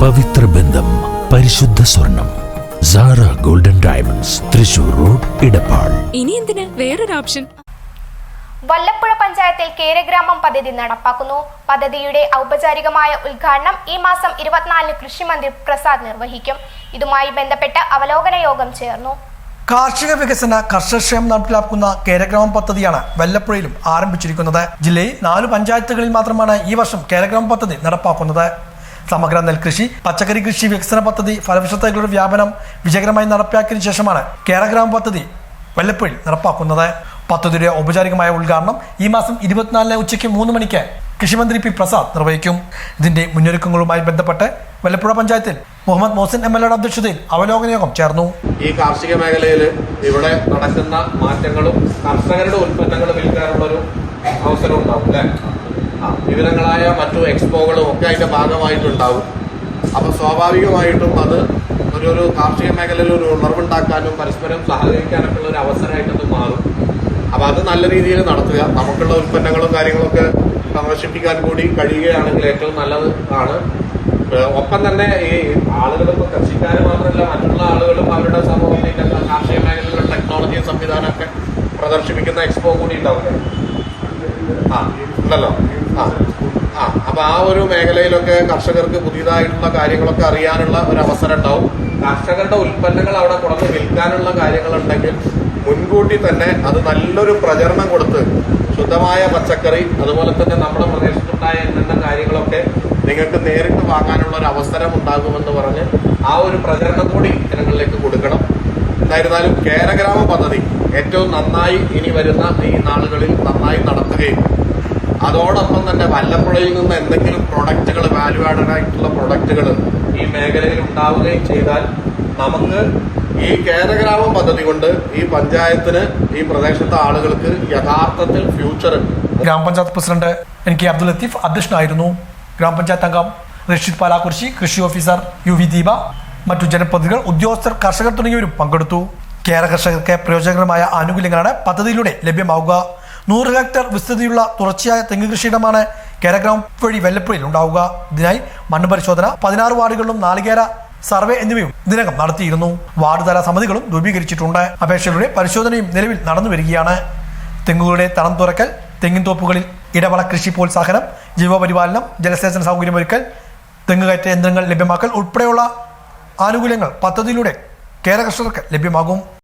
പവിത്ര ബന്ധം പരിശുദ്ധ സ്വർണം Sara golden diamonds Thrissur road Edappal ഇനി എന്തിന്? വേറൊരു ഓപ്ഷൻ. വല്ലപ്പുഴ പഞ്ചായത്തിൽ കേരഗ്രാമം പദ്ധതി നടപ്പാക്കുന്നു. പദ്ധതിയുടെ ഔപചാരികമായ ഉദ്ഘാടനം ഈ മാസം ഇരുപത്തിനാലിന് കൃഷിമന്ത്രി പ്രസാദ് നിർവഹിക്കും. ഇതുമായി ബന്ധപ്പെട്ട് അവലോകന യോഗം ചേർന്നു. കാർഷിക വികസന കർഷകക്ഷേമം നടപ്പിലാക്കുന്ന കേരഗ്രാമം പദ്ധതിയാണ് വല്ലപ്പുഴയിലും ആരംഭിച്ചിരിക്കുന്നത്. ജില്ലയിൽ നാല് പഞ്ചായത്തുകളിൽ മാത്രമാണ് ഈ വർഷം കേരഗ്രാമം പദ്ധതി നടപ്പാക്കുന്നത്. സമഗ്ര നെൽകൃഷി പച്ചക്കറി കൃഷി വികസന പദ്ധതി ഫലവൃക്ഷത്തൈകളുടെ വ്യാപനം വിജയകരമായി നടപ്പാക്കിയതിനു ശേഷമാണ് കേരഗ്രാമ പദ്ധതി വല്ലപ്പുഴയിൽ നടപ്പാക്കുന്നത്. പദ്ധതിയുടെ ഔപചാരികമായ ഉദ്ഘാടനം ഈ മാസം ഇരുപത്തിനാലിന് ഉച്ചയ്ക്ക് മൂന്ന് മണിക്ക് കൃഷിമന്ത്രി പി പ്രസാദ് നിർവഹിക്കും. ഇതിന്റെ മുന്നൊരുക്കങ്ങളുമായി ബന്ധപ്പെട്ട് വല്ലപ്പുഴ പഞ്ചായത്തിൽ മുഹമ്മദ് മോസിൻ എം എൽ എയുടെ അധ്യക്ഷതയിൽ അവലോകന യോഗം ചേർന്നു. ഈ കാർഷിക മേഖലയിൽ ഇവിടെ നടക്കുന്ന മാറ്റങ്ങളും കർഷകരുടെ ഉൽപ്പന്നങ്ങൾ വിൽക്കാനുള്ള ഒരു അവസരം ഉണ്ടാവും അല്ലേ? വിവിധങ്ങളായ മറ്റു എക്സ്പോകളും അതിന്റെ ഭാഗമായിട്ടുണ്ടാവും. അപ്പോൾ സ്വാഭാവികമായിട്ടും അത് ഒരു ഒരു കാർഷിക മേഖലയിൽ ഒരു ഉണർവുണ്ടാക്കാനും പരസ്പരം സഹകരിക്കാനൊക്കെ ഉള്ള ഒരു അവസരമായിട്ടത് മാറും. അപ്പോൾ അത് നല്ല രീതിയിൽ നടത്തുക. നമുക്കുള്ള ഉൽപ്പന്നങ്ങളും കാര്യങ്ങളൊക്കെ പ്രദർശിപ്പിക്കാൻ കൂടി കഴിയുകയാണെങ്കിൽ ഏറ്റവും നല്ലത് ആണ്. ഒപ്പം തന്നെ ഈ ആളുകൾ ഇപ്പോൾ കൃഷിക്കാർ മാത്രമല്ല മറ്റുള്ള ആളുകളും അവരുടെ സമൂഹത്തിന്റെ കാർഷിക മേഖലയിലുള്ള ടെക്നോളജി സംവിധാനമൊക്കെ പ്രദർശിപ്പിക്കുന്ന എക്സ്പോ കൂടി ഉണ്ടാവുക ആ ഉണ്ടല്ലോ. ആ. അപ്പൊ ആ ഒരു മേഖലയിലൊക്കെ കർഷകർക്ക് പുതിയതായിട്ടുള്ള കാര്യങ്ങളൊക്കെ അറിയാനുള്ള ഒരു അവസരം ഉണ്ടാവും കർഷകരുടെ ഉൽപ്പന്നങ്ങൾ അവിടെ കൊണ്ടുവന്ന് വിൽക്കാനുള്ള കാര്യങ്ങളുണ്ടെങ്കിൽ മുൻകൂട്ടി തന്നെ അത് നല്ലൊരു പ്രചരണം കൊടുത്ത് ശുദ്ധമായ പച്ചക്കറി അതുപോലെ തന്നെ നമ്മുടെ പ്രദേശത്തുണ്ടായ എന്തെല്ലാം കാര്യങ്ങളൊക്കെ നിങ്ങൾക്ക് നേരിട്ട് വാങ്ങാനുള്ള ഒരു അവസരം ഉണ്ടാകുമെന്ന് പറഞ്ഞ് ആ ഒരു പ്രചരണം കൂടി ജനങ്ങളിലേക്ക് കൊടുക്കണം. എന്തായിരുന്നാലും കേരഗ്രാമ പദ്ധതി ഏറ്റവും നന്നായി ഇനി വരുന്ന ഈ നാളുകളിൽ നന്നായി നടത്തുകയും അതോടൊപ്പം തന്നെ വല്ലപ്പുഴയിൽ നിന്ന് എന്തെങ്കിലും പ്രൊഡക്റ്റുകൾ വാല്യൂ ആഡഡ് ആയിട്ടുള്ള പ്രൊഡക്റ്റുകൾ ഈ മേഖലയിൽ ഉണ്ടാവുകയും ചെയ്താൽ നമുക്ക് ഈ കേരഗ്രാമം പദ്ധതി കൊണ്ട് ഈ പഞ്ചായത്തിന് ഈ പ്രദേശത്തെ ആളുകൾക്ക് യഥാർത്ഥത്തിൽ ഫ്യൂച്ചർ ഗ്രാമപഞ്ചായത്ത് president N K Abdul Latheef അധ്യക്ഷനായിരുന്നു. ഗ്രാമപഞ്ചായത്ത് അംഗം റഷീദ് പാലാകുർശി കൃഷി ഓഫീസർ യു വി ദീപ മറ്റു ജനപ്രതിനിധികൾ ഉദ്യോഗസ്ഥർ കർഷകർ തുടങ്ങിയവരും പങ്കെടുത്തു. കേരള കർഷകർക്ക് പ്രയോജനകരമായ ആനുകൂല്യങ്ങളാണ് പദ്ധതിയിലൂടെ ലഭ്യമാവുക. നൂറ് ഹെക്ടർ വിസ്തൃതിയുള്ള തുടർച്ചയായ തെങ്ങ് കൃഷിയിടമാണ് കേരഗ്രാം വഴി വെല്ലപ്പുഴയിൽ ഉണ്ടാവുക. ഇതിനായി മണ്ണ് പരിശോധന പതിനാറ് വാർഡുകളിലും നാളികേര സർവേ എന്നിവയും ഇതിനകം നടത്തിയിരുന്നു. വാർഡ് തല സമിതികളും രൂപീകരിച്ചിട്ടുണ്ട്. അപേക്ഷകളുടെ പരിശോധനയും നിലവിൽ നടന്നു വരികയാണ്. തെങ്ങുകളുടെ തളം തുറക്കൽ തെങ്ങിൻ തോപ്പുകളിൽ ഇടവള കൃഷി പ്രോത്സാഹനം ജീവപരിപാലനം ജലസേചന സൗകര്യമൊരുക്കൽ തെങ്ങുകയറ്റ യന്ത്രങ്ങൾ ലഭ്യമാക്കൽ ഉൾപ്പെടെയുള്ള ആനുകൂല്യങ്ങൾ പദ്ധതിയിലൂടെ കേരള കർഷകർക്ക് ലഭ്യമാകും.